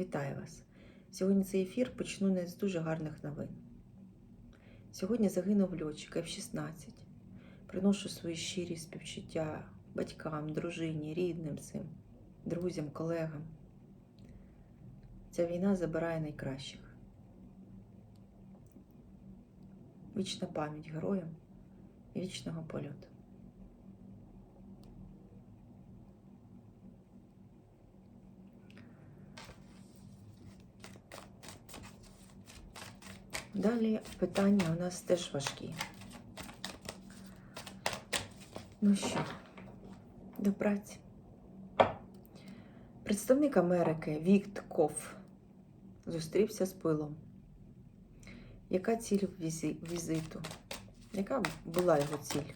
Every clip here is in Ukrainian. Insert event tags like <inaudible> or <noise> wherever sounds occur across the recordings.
Вітаю вас! Сьогодні цей ефір почну не з дуже гарних новин. Сьогодні загинув льотчик F-16. Приношу свої щирі співчуття батькам, дружині, рідним цим, друзям, колегам. Ця війна забирає найкращих. Вічна пам'ять героям і вічного польоту. Далі питання у нас теж важкі. Ну що, до праці. Представник Америки Віктков зустрівся з пилом. Яка ціль візиту? Яка була його ціль?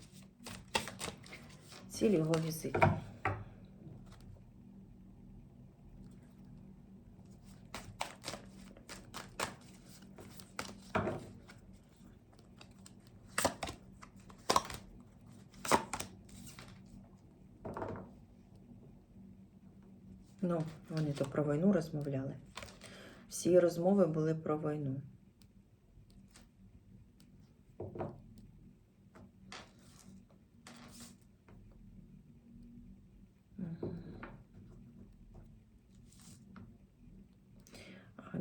Ціль його візиту. Ну, вони то про війну розмовляли. Всі розмови були про війну.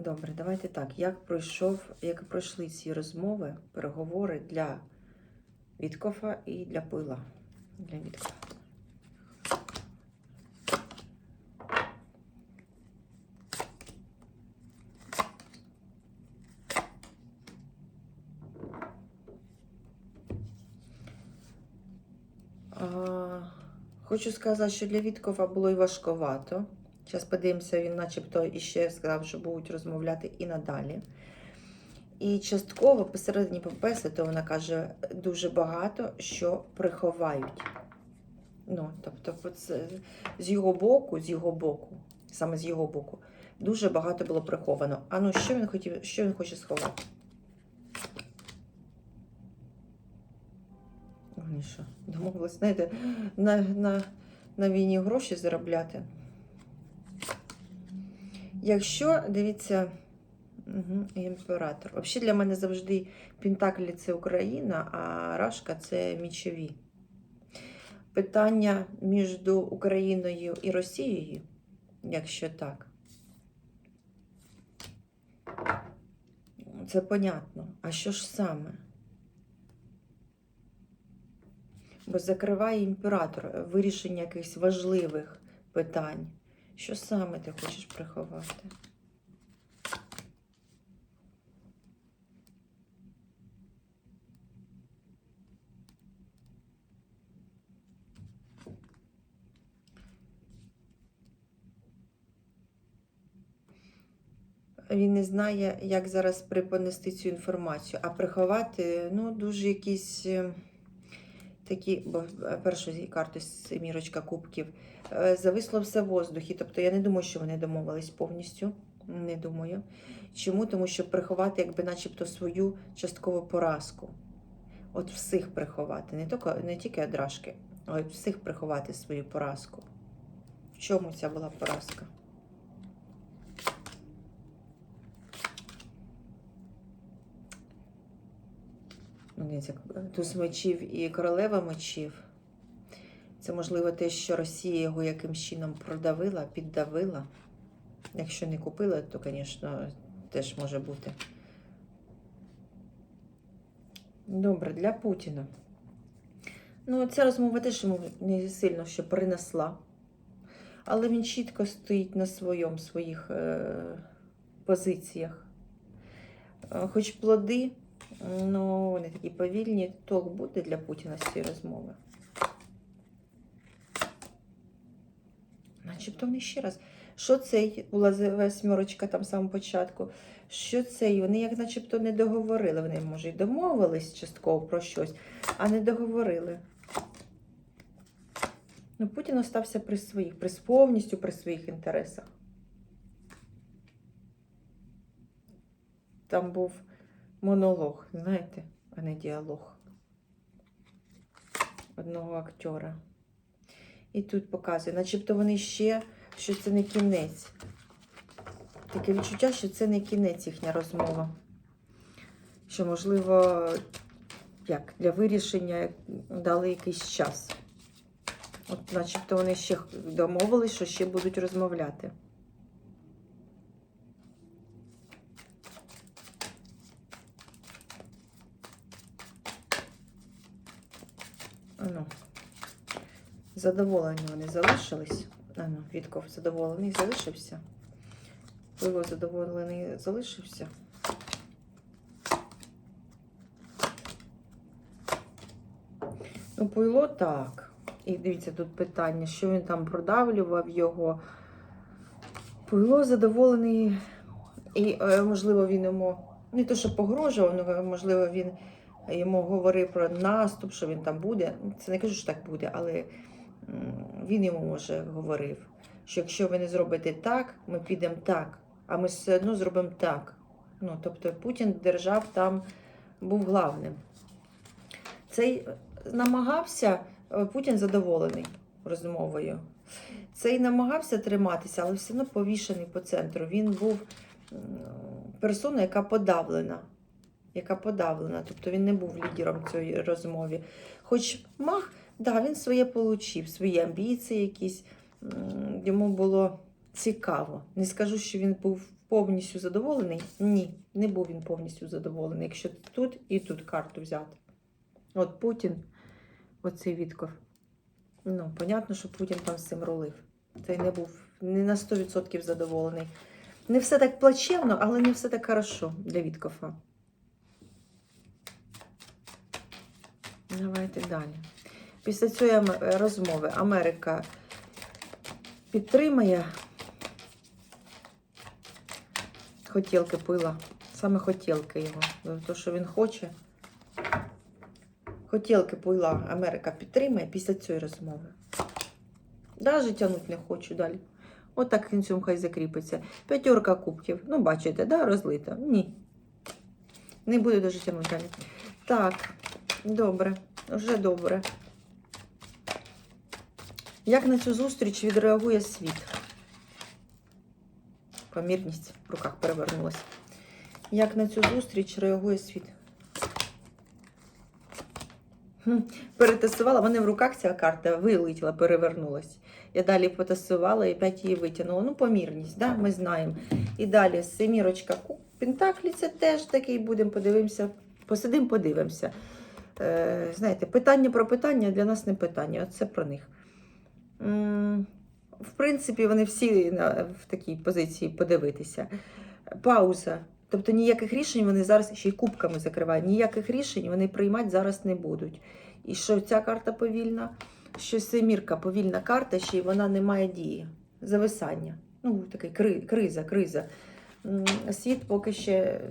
Добре, давайте так. Як пройшов, як пройшли ці розмови, переговори для Віткофа і для пила? Для Віткофа. А, Хочу сказати, що для Віткова було і важковато. Зараз подивимося, він начебто іще сказав, що будуть розмовляти і надалі. І частково посередині ППС, то вона каже дуже багато, що приховають. Ну, тобто, з його боку, з його боку, саме з його боку, дуже багато було приховано. А ну, що він хотів, що він хоче сховати? Вони що, домовились, знаєте, на, на, на війні гроші заробляти. Якщо, дивіться, угу, імператор. Взагалі для мене завжди Пентаклі це Україна, а Рашка це мічові. Питання між Україною і Росією, якщо так. Це понятно. А що ж саме? Бо закриває імператор вирішення якихось важливих питань. Що саме ти хочеш приховати? Він не знає, як зараз препонести цю інформацію, а приховати ну, дуже якісь е, такі, бо е, першої карти семірочка кубків, е, зависло все в воздухі. Тобто я не думаю, що вони домовились повністю. Не думаю. Чому? Тому що приховати, якби начебто свою часткову поразку. От всіх приховати, не тільки, не тільки одрашки, а от всіх приховати свою поразку. В чому ця була поразка? Дивіться, Туз мечів і королева мечів. Це можливо те, що Росія його якимсь чином продавила, піддавила. Якщо не купила, то, звісно, теж може бути. Добре, для Путіна. Ну, ця розмова теж йому не сильно що принесла. Але він чітко стоїть на своєму, своїх е, позиціях. Е, Хоч плоди, ну, вони такі повільні, толк буде для Путіна з цієї розмови. Начебто вони ще раз. Що це була восьмерочка там в самому початку? Що це? Вони як начебто не договорили. Вони, може, і домовились частково про щось, а не договорили. Ну, Путін остався при своїх, при повністю при своїх інтересах. Там був монолог, знаєте, а не діалог одного актера. І тут показує, начебто вони ще, що це не кінець. Таке відчуття, що це не кінець їхня розмова. Що, можливо, як для вирішення дали якийсь час. От, начебто вони ще домовились, що ще будуть розмовляти. Ну, задоволені вони залишились. А, ну, Вітков задоволений залишився. Пиво задоволений залишився. Ну, пило так. І дивіться, тут питання, що він там продавлював його. Пило задоволений, і, е, можливо, він йому не то, що погрожував, але, можливо, він йому говорив про наступ, що він там буде. Це не кажу, що так буде, але він йому може говорив, що якщо ви не зробите так, ми підемо так, а ми все одно зробимо так. Ну, тобто Путін держав там був главним. Цей намагався, е, Путін задоволений розмовою. Цей намагався триматися, але все одно повішений по центру. Він був персона, яка подавлена. Яка подавлена, тобто він не був лідером в цій розмові. Хоч мах, да, він своє получив, свої амбіції якісь. Йому було цікаво. Не скажу, що він був повністю задоволений. Ні, не був він повністю задоволений, якщо тут і тут карту взяти. От Путін, оцей Вітков. Ну, понятно, що Путін там з цим рулив. Цей не був не на 100% задоволений. Не все так плачевно, але не все так хорошо для Віткофа. Давайте далі. Після цієї розмови Америка підтримає хотілки пила. Саме хотілки його. То, що він хоче. Хотілки пила Америка підтримає після цієї розмови. Даже тягнути не хочу далі. От так кінцем хай закріпиться. П'ятерка кубків. Ну, бачите, да, розлита? Ні. Не буду даже тягнути далі. Так, добре, вже добре. Як на цю зустріч відреагує світ? Помірність в руках перевернулася. Як на цю зустріч реагує світ? Хм, Перетасувала, в мене в руках ця карта вилетіла, перевернулась. Я далі потасувала і опять її витягнула. Ну, помірність, да? ми знаємо. І далі семірочка. Пентаклі це теж такий будемо, подивимося. Посидимо, подивимося. Е, знаєте, питання про питання для нас не питання, це про них. В принципі, вони всі в такій позиції подивитися. Пауза. Тобто ніяких рішень вони зараз ще й кубками закривають. Ніяких рішень вони приймати зараз не будуть. І що ця карта повільна, що семірка повільна карта, ще й вона не має дії. Зависання. Ну, такий кри- криза, криза. Світ поки ще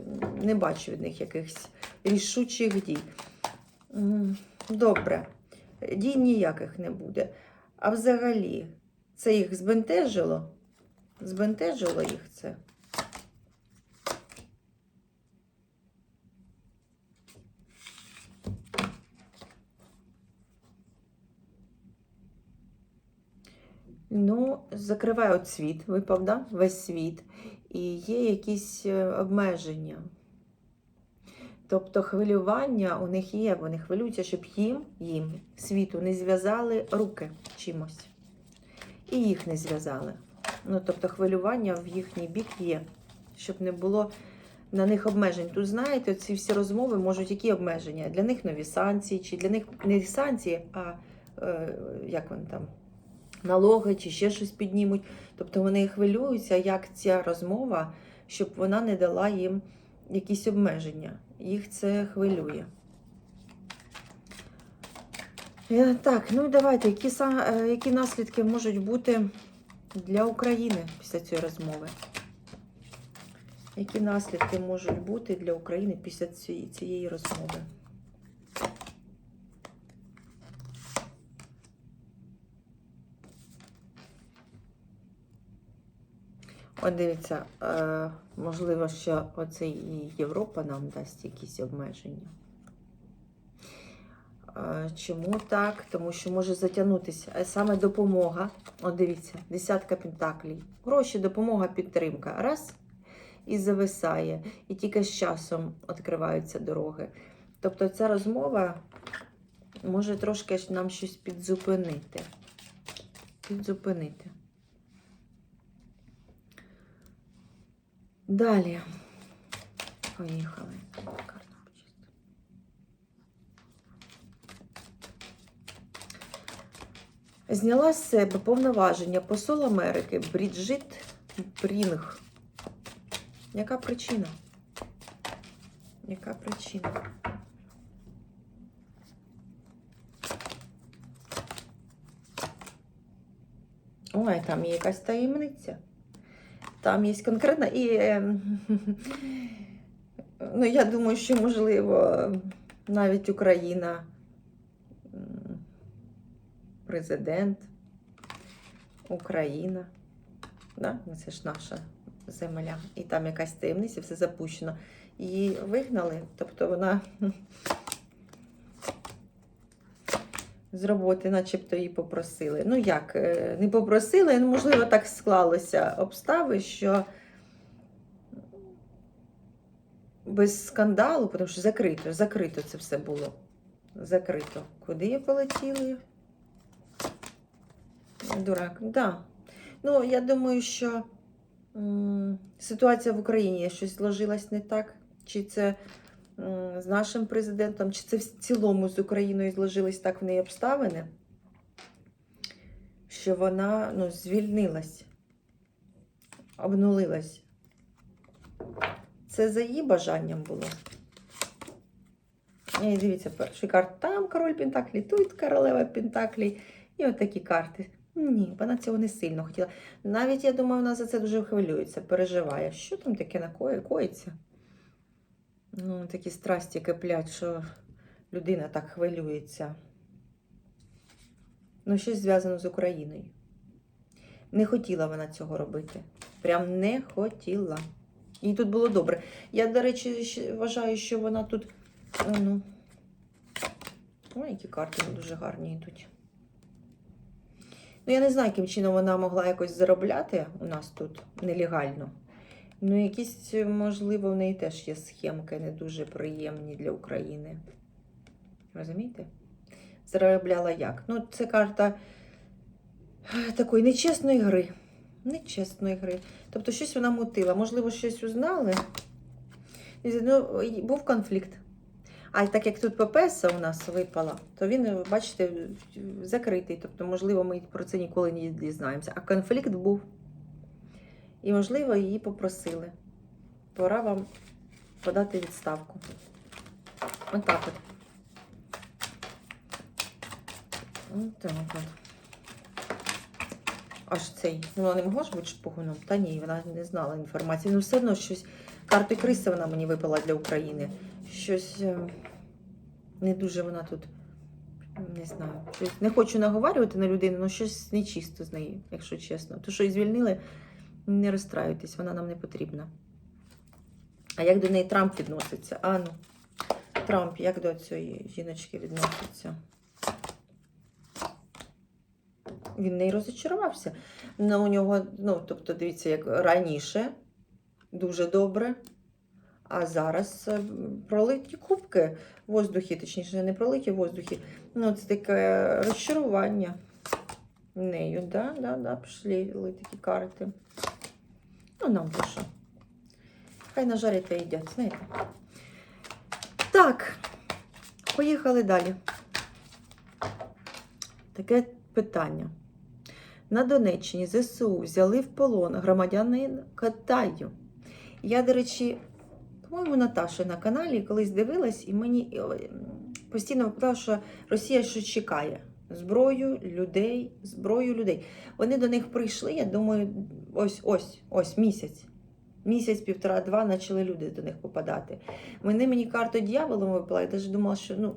не бачив від них якихось рішучих дій. Добре, дій ніяких не буде. А взагалі, це їх збентежило? Збентежило їх це? Ну, закриває от світ, випав, да? весь світ. І є якісь е, обмеження. Тобто хвилювання у них є, вони хвилюються, щоб їм, їм, світу, не зв'язали руки чимось. І їх не зв'язали. Ну, тобто хвилювання в їхній бік є, щоб не було на них обмежень. Тут, знаєте, ці всі розмови можуть які обмеження? Для них нові санкції, чи для них не санкції, а е, як вони там, налоги, чи ще щось піднімуть. Тобто вони хвилюються, як ця розмова, щоб вона не дала їм якісь обмеження. Їх це хвилює. Е, Так, ну і давайте, які, е, які наслідки можуть бути для України після цієї розмови? Які наслідки можуть бути для України після цієї, цієї розмови? От дивіться, е, можливо, що оце і Європа нам дасть якісь обмеження. Е, Чому так? Тому що може затягнутися Е, саме допомога. От дивіться, десятка пентаклей. Гроші, допомога, підтримка. Раз. і зависає, і тільки з часом відкриваються дороги. Тобто ця розмова може трошки нам щось підзупинити. Підзупинити. Далі. Поїхали. Зняла з себе повноваження посол Америки Бріджит Брінг. Яка причина? Яка причина? Ой, там є якась таємниця. Там є конкретна і. е, <laughs> Ну, я думаю, що можливо навіть Україна, президент, Україна. Да? Ну, Це ж наша земля. І там якась таємниця, все запущено. Її вигнали, тобто вона з роботи, начебто її попросили. Ну як, е, не попросили, ну, можливо, так склалося обстави, що без скандалу, тому що закрито, закрито це все було. Закрито. Куди я полетіли? Дурак, да. Ну, я думаю, що м, ситуація в Україні щось зложилась не так. Чи це з нашим президентом, чи це в цілому з Україною зложились так в неї обставини, що вона ну, звільнилась, обнулилась. Це за її бажанням було. І дивіться, перший карт там король Пентаклі, тут королева Пентаклі. І от такі карти. Ні, вона цього не сильно хотіла. Навіть, я думаю, вона за це дуже хвилюється, переживає. Що там таке коїться? Ну, такі страсті киплять, що людина так хвилюється. Ну, щось зв'язано з Україною. Не хотіла вона цього робити. Прям не хотіла. І тут було добре. Я, до речі, вважаю, що вона тут. Ну, ой, які карти дуже гарні йдуть. Ну, я не знаю, яким чином вона могла якось заробляти у нас тут нелегально. Ну, якісь, можливо, в неї теж є схемки не дуже приємні для України. Розумієте? Заробляла як? Ну, це карта е, такої нечесної гри. Нечесної гри. Тобто щось вона мутила. Можливо, щось узнали. Ну, був конфлікт. А так як тут ППС у нас випала, то він, бачите, закритий. Тобто, можливо, ми про це ніколи не дізнаємося. А конфлікт був. І, можливо, її попросили. Пора вам подати відставку. Отак от. Отак от. Аж цей. Ну, вона не могла ж бути шпигуном? Та ні, вона не знала інформації. Ну, все одно щось. Карти криси вона мені випала для України. Щось е, не дуже вона тут. Не знаю. Щось, не хочу наговарювати на людину, але щось нечисто з нею, якщо чесно. То, що її звільнили, не розстраюйтесь, вона нам не потрібна. А як до неї Трамп відноситься? А ну, Трамп, як до цієї жіночки відноситься? Він в неї розочарувався. Ну, у нього, ну, тобто, дивіться, як раніше дуже добре. А зараз е, пролиті кубки в воздухі, точніше, не пролиті в воздухі. Ну, це таке розчарування нею, да, да, да, пішли такі карти. Ну, нам то що. Хай нажарять та їдять, знаєте. Так, поїхали далі. Таке питання. На Донеччині ЗСУ взяли в полон громадянин Китаю. Я, до речі, по-моєму, Наташа на каналі колись дивилась, і мені постійно випадало, що Росія щось чекає. Зброю людей, зброю людей. Вони до них прийшли, я думаю, ось ось ось місяць. Місяць, півтора-два почали люди до них попадати. Вони мені карту дьяволом випала, я навіть думала, що ну,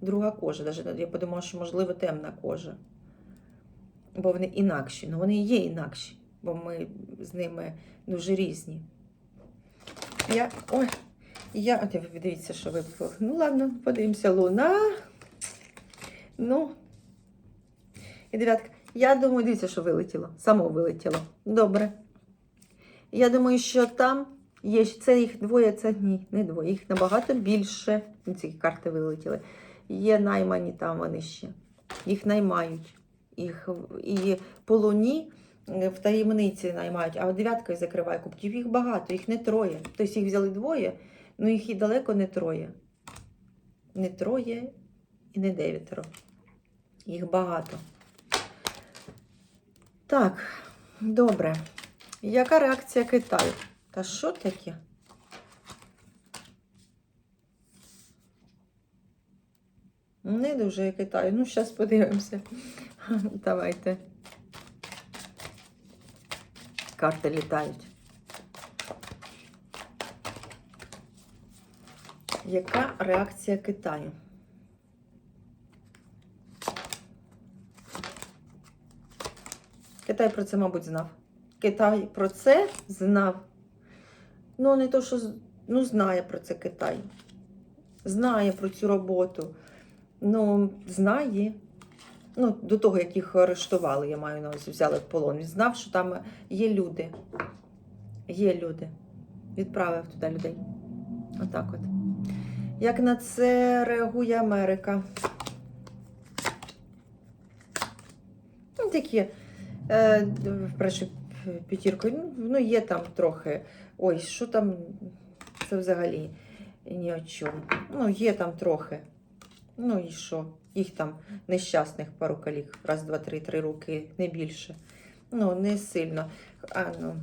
друга кожа. Навіть я подумала, що можливо темна кожа. Бо вони інакші. Ну вони є інакші, бо ми з ними дуже різні. Я. Ой, я. Дивіться, що випало. Ну, ладно, подивимося. Луна. Ну. І дев'ятка. Я думаю, дивіться, що вилетіло. Само вилетіло. Добре. Я думаю, що там є це їх двоє, це ні, не двоє. Їх набагато більше. Ну, Ці карти вилетіли. Є наймані там вони ще. Їх наймають. Їх і по луні е, в таємниці наймають, а дев'яткою закриває кубків. Їх багато, їх не троє. Тобто їх взяли двоє, ну їх і далеко не троє. Не троє і не дев'ятеро. Їх багато. Так, добре. Яка реакція Китаю? Та що таке? Не дуже Китаю. Ну, зараз подивимося. <laughs> Давайте. Карти літають. Яка реакція Китаю? Китай про це, мабуть, знав. Китай про це знав. Ну, не то, що ну, знає про це Китай. Знає про цю роботу. Ну, знає. Ну, до того, як їх арештували, я маю на увазі, взяли в полон. Він знав, що там є люди. Є люди. Відправив туди людей. Отак от. Як на це реагує Америка? Ну, такі е, п'ятірку. Ну, ну, є там трохи. Ой, що там? Це взагалі ні о чому. Ну, є там трохи. Ну і що? Їх там нещасних пару калік. Раз, два, три, три роки, не більше. Ну, не сильно. А, ну.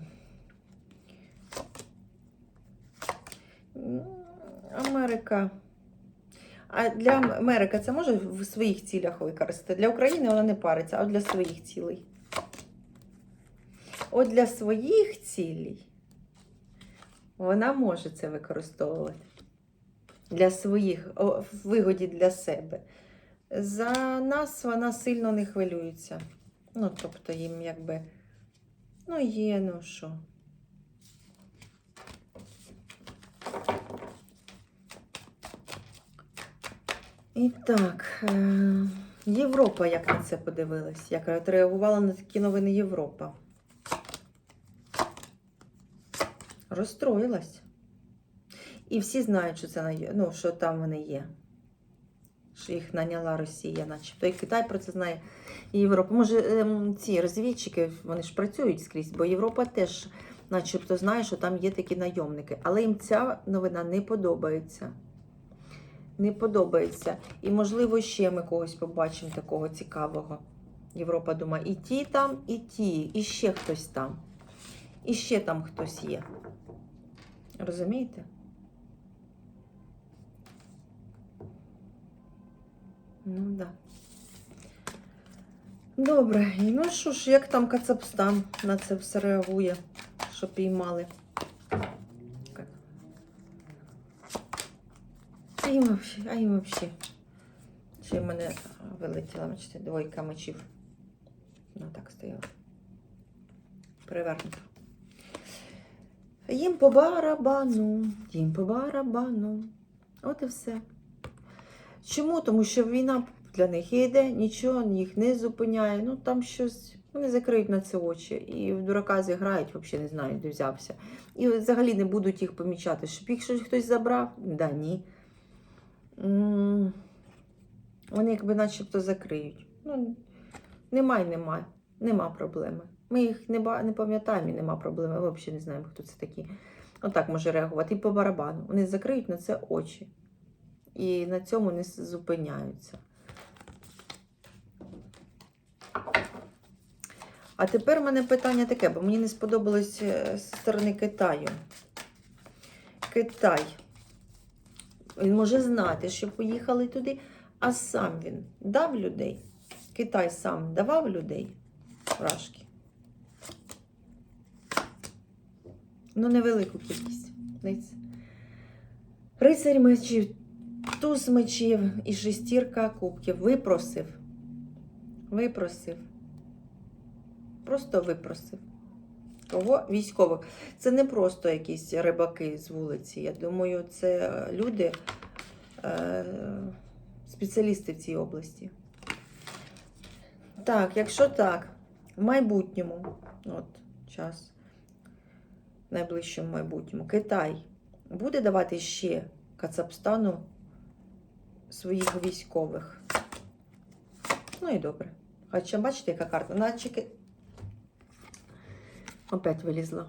Америка. А для Америки це може в своїх цілях використати. Для України вона не париться, а для своїх цілей. От для своїх цілей вона може це використовувати. Для своїх, о, вигоді для себе. За нас вона сильно не хвилюється. Ну, тобто їм якби. Ну, є, ну що. І так, е, Європа як на це подивилась, як реагувала на такі новини Європа. Розстроїлась. І всі знають, що це ну, що там вони є. Що їх наняла Росія, начебто. І Китай про це знає, і Європа. Може, ем, ці розвідчики вони ж працюють скрізь, бо Європа теж, начебто, знає, що там є такі найомники. Але їм ця новина не подобається. Не подобається. І, можливо, ще ми когось побачимо такого цікавого. Європа думає, і ті там, і ті, і ще хтось там. І ще там хтось є. Розумієте? Ну так. Да. Добре, і ну що ж, як там Кацапстан на це все реагує, що піймали? А їм вообще, а їм вообще. Ще в мене вилетіла, бачите, двойка мечів. Ну так стояла. Перевернута. Їм по барабану, їм по барабану. От і все. Чому? Тому що війна для них йде, нічого їх не зупиняє. Ну там щось. Вони закриють на це очі. І в дурака зіграють, взагалі не знають, де взявся. І взагалі не будуть їх помічати. Щоб їх щось хтось забрав? Да ні. Вони якби начебто закриють. Ну, немає, немає. Нема проблеми. Ми їх не, не пам'ятаємо і нема проблеми. Ми взагалі не знаємо, хто це такі. Отак може реагувати. І по барабану. Вони закриють на це очі. І на цьому не зупиняються. А тепер в мене питання таке, бо мені не сподобалось е, з сторони Китаю. Китай. Він може знати, що поїхали туди, а сам він дав людей. Китай сам давав людей вражки. Ну, невелику кількість. Дивіться. Рицарь мечів, туз мечів і шестірка кубків. Випросив. Випросив. Просто випросив. Кого? Військових. Це не просто якісь рибаки з вулиці. Я думаю, це люди, е, спеціалісти в цій області. Так, якщо так, в майбутньому, от час. Найближчому майбутньому. Китай буде давати ще Кацапстану своїх військових. Ну і добре. Хоча бачите, яка карта? Наче опять вилізла.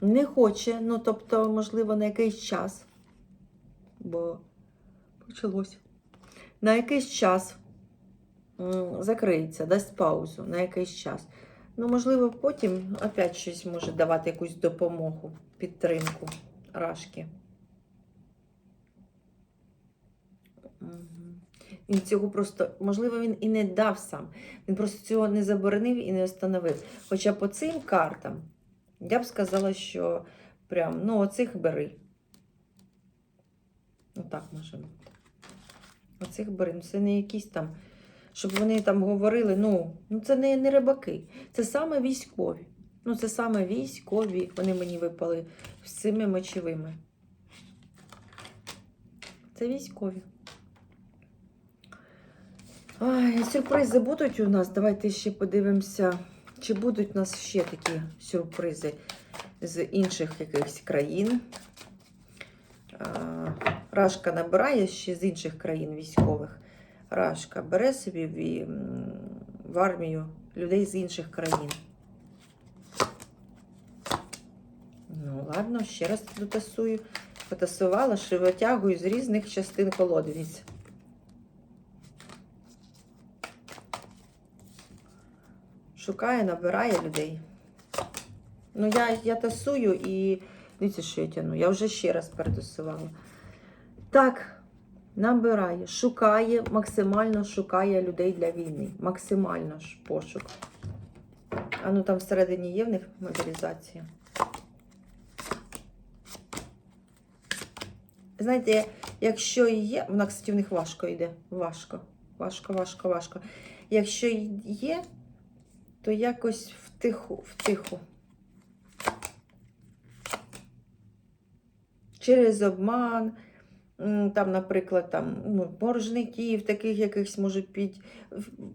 Не хоче, ну тобто, можливо, на якийсь час. Бо почалося. На якийсь час закриється, дасть паузу на якийсь час. Ну, можливо, потім опять щось може давати якусь допомогу, підтримку Рашки. Він цього просто, можливо, він і не дав сам. Він просто цього не заборонив і не встановив. Хоча по цим картам я б сказала, що прям, ну, оцих бери. Отак може. Оцих бери. Ну, це не якісь там, щоб вони там говорили, ну, ну це не, не рибаки. Це саме військові. Ну, це саме військові. Вони мені випали з цими мечовими. Це військові. Ай, сюрпризи будуть у нас. Давайте ще подивимося, чи будуть у нас ще такі сюрпризи з інших якихось країн. Рашка набирає ще з інших країн військових. Рашка бере собі в, армію людей з інших країн. Ну, ладно, ще раз дотасую. Потасувала, що з різних частин. Дивіться. Шукає, набирає людей. Ну, я, я тасую і дивіться, що я тяну. Я вже ще раз перетасувала. Так, набирає, шукає, максимально шукає людей для війни. Максимально ж пошук. А ну там всередині є в них мобілізація. Знаєте, якщо є, вона, кстати, в них важко йде. Важко. Важко, важко, важко. Якщо є, то якось втиху, втиху. Через обман, там, наприклад, там, ну, боржників, таких якихось можуть під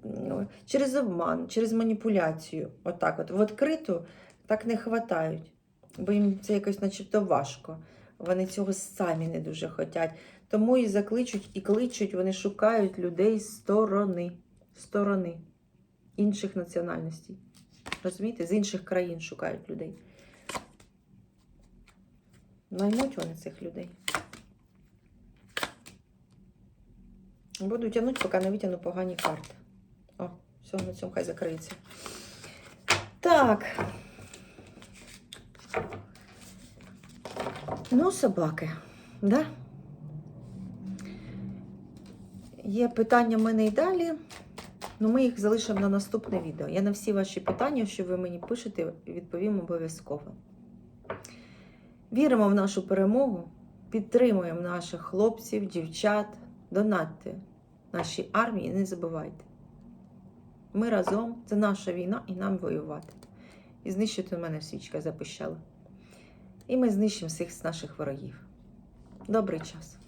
ну, через обман, через маніпуляцію. Отак от. В відкриту так не хватають, бо їм це якось начебто важко. Вони цього самі не дуже хочуть. Тому і закличуть, і кличуть, вони шукають людей з сторони. Сторони інших національностей. Розумієте? З інших країн шукають людей. Наймуть вони цих людей. Буду тягнути, поки не витягну погані карти. О, все, на цьому хай закриється. Так. Ну, собаки, да? Є питання в мене і далі. Ну, ми їх залишимо на наступне відео. Я на всі ваші питання, що ви мені пишете, відповім обов'язково. Віримо в нашу перемогу, підтримуємо наших хлопців, дівчат, донатьте нашій армії, не забувайте. Ми разом, це наша війна і нам воювати. І знищити в мене свічка запищала. І ми знищимо всіх наших ворогів. Добрий час!